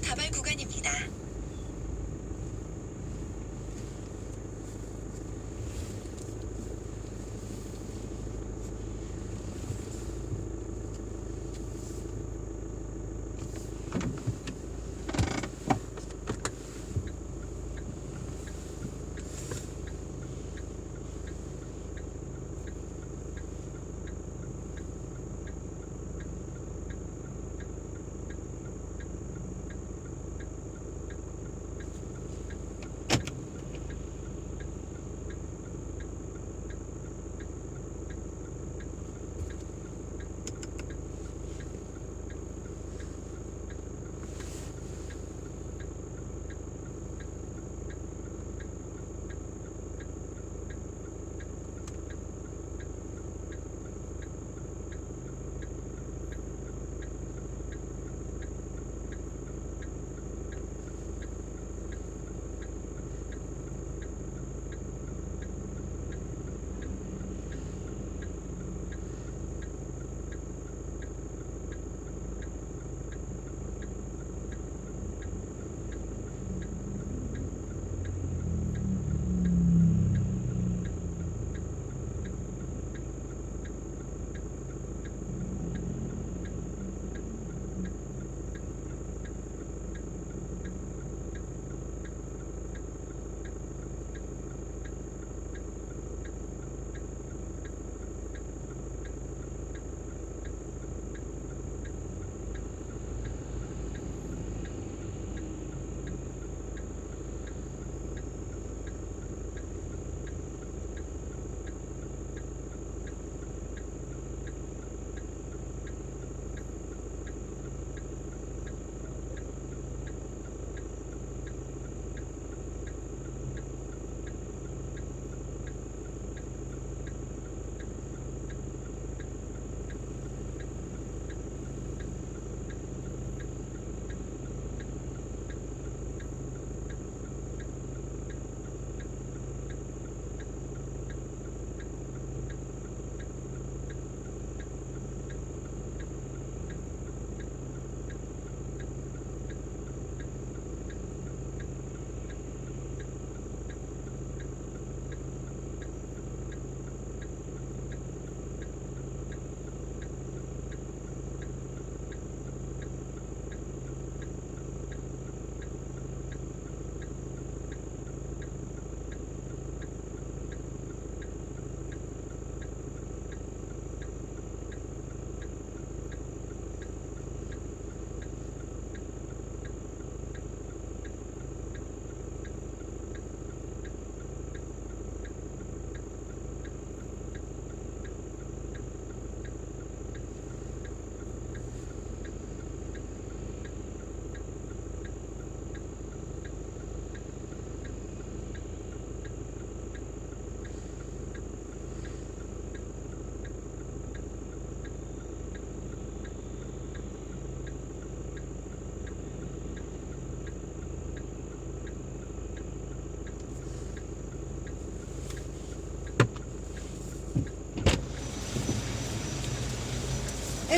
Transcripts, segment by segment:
다발 구간입니다.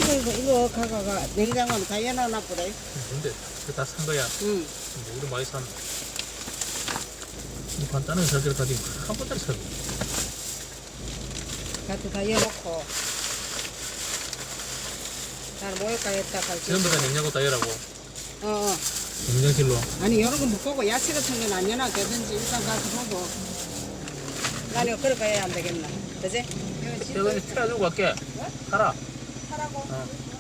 에이구 이거 가가가 냉장고는 다 열어놔 보래. 근데 그다 산 거야. 응. 뭐 우리 많이 산. 이 간단한 설계를 가지고 한 번짜리 설. 가도 다 열어놓고. 잘 모일까 했다 갈 전부 다 냉장고 다 열라고. 어, 어. 냉장실로. 아니 이런 거못 보고 야채 같은 건안 열어놔겠든지 일단 가서 보고. 난 이거 그렇게 해야 안 되겠나. 그지? 이거 틀어주고 갈게. 가라. 大公司